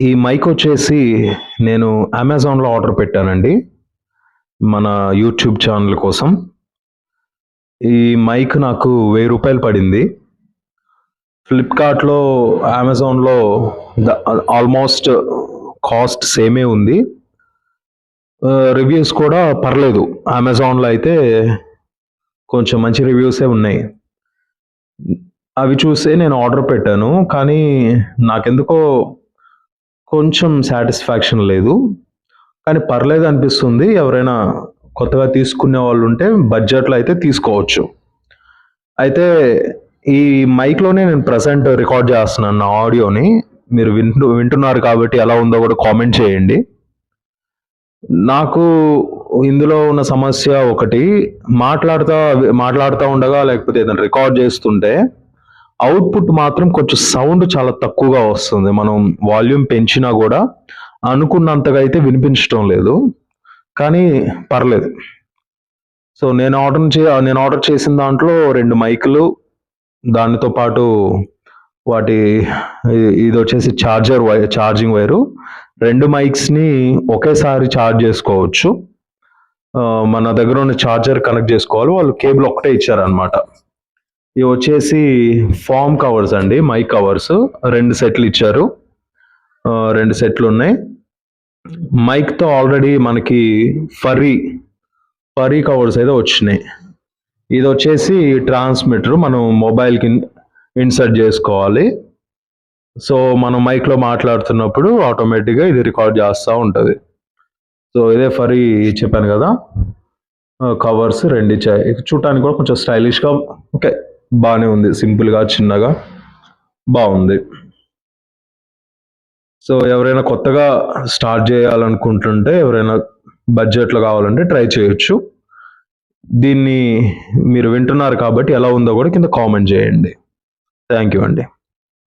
ఈ మైక్ వచ్చేసి నేను అమెజాన్‌లో ఆర్డర్ పెట్టానండి. మన యూట్యూబ్ ఛానల్ కోసం. ఈ మైక్ నాకు వెయ్యి రూపాయలు పడింది. ఫ్లిప్‌కార్ట్‌లో, అమెజాన్‌లో ఆల్‌మోస్ట్ కాస్ట్ సేమే ఉంది. రివ్యూస్ కూడా పర్లేదు. అమెజాన్‌లో అయితే కొంచెం మంచి రివ్యూసే ఉన్నాయి. అవి చూసే నేను ఆర్డర్ పెట్టాను. కానీ నాకెందుకో కొంచెం సాటిస్ఫాక్షన్ లేదు. కానీ పర్లేదు అనిపిస్తుంది ఎవరైనా కొత్తగా తీసుకునే వాళ్ళు ఉంటే బడ్జెట్‌లో అయితే తీసుకోవచ్చు. అయితే ఈ మైక్‌లోనే నేను ప్రజెంట్ రికార్డ్ చేస్తున్నాను నా ఆడియోని. మీరు వింటు వింటున్నారు కాబట్టి ఎలా ఉందో కూడా కామెంట్ చేయండి. నాకు ఇందులో ఉన్న సమస్య ఒకటి మాట్లాడుతా మాట్లాడుతూ ఉండగా లేకపోతే ఏదైనా రికార్డ్ చేస్తుంటే అవుట్‌పుట్ మాత్రం కొంచెం సౌండ్ చాలా తక్కువగా వస్తుంది. మనం వాల్యూమ్ పెంచినా కూడా అనుకున్నంతగా అయితే వినిపించటం లేదు. కానీ పర్లేదు. సో, నేను ఆర్డర్ చే నేను ఆర్డర్ చేసిన దాంట్లో రెండు మైకులు, దానితో పాటు వాటి ఇది వచ్చేసి చార్జర్ వై ఛార్జింగ్ వైరు. రెండు మైక్స్‌ని ఒకేసారి ఛార్జ్ చేసుకోవచ్చు. మన దగ్గర ఉన్న ఛార్జర్ కనెక్ట్ చేసుకోవాలి. వాళ్ళు కేబుల్ ఒక్కటే ఇచ్చారనమాట. ఇవి వచ్చేసి ఫార్మ్ కవర్స్ అండి. మైక్ కవర్స్ రెండు సెట్లు ఇచ్చారు. రెండు సెట్లు ఉన్నాయి మైక్‌తో ఆల్రెడీ మనకి ఫర్రీ, ఫర్రీ కవర్స్ అయితే వచ్చినాయి. ఇది వచ్చేసి ట్రాన్స్మిటర్ మనం మొబైల్‌కి ఇన్సర్ట్ చేసుకోవాలి సో, మనం మైక్‌లో మాట్లాడుతున్నప్పుడు ఆటోమేటిక్‌గా ఇది రికార్డ్ చేస్తూ ఉంటుంది సో, ఇదే ఫర్రీ చెప్పాను కదా కవర్స్ రెండు ఇచ్చాయి. చూడటానికి కూడా కొంచెం స్టైలిష్‌గా ఓకే. బాగానే ఉంది. సింపుల్‌గా, చిన్నగా బాగుంది సో, ఎవరైనా కొత్తగా స్టార్ట్ చేయాలనుకుంటుంటే ఎవరైనా బడ్జెట్‌లో కావాలంటే ట్రై చేయొచ్చు. దీన్ని మీరు వింటున్నారు కాబట్టి ఎలా ఉందో కూడా కింద కామెంట్ చేయండి థ్యాంక్ యూ అండి.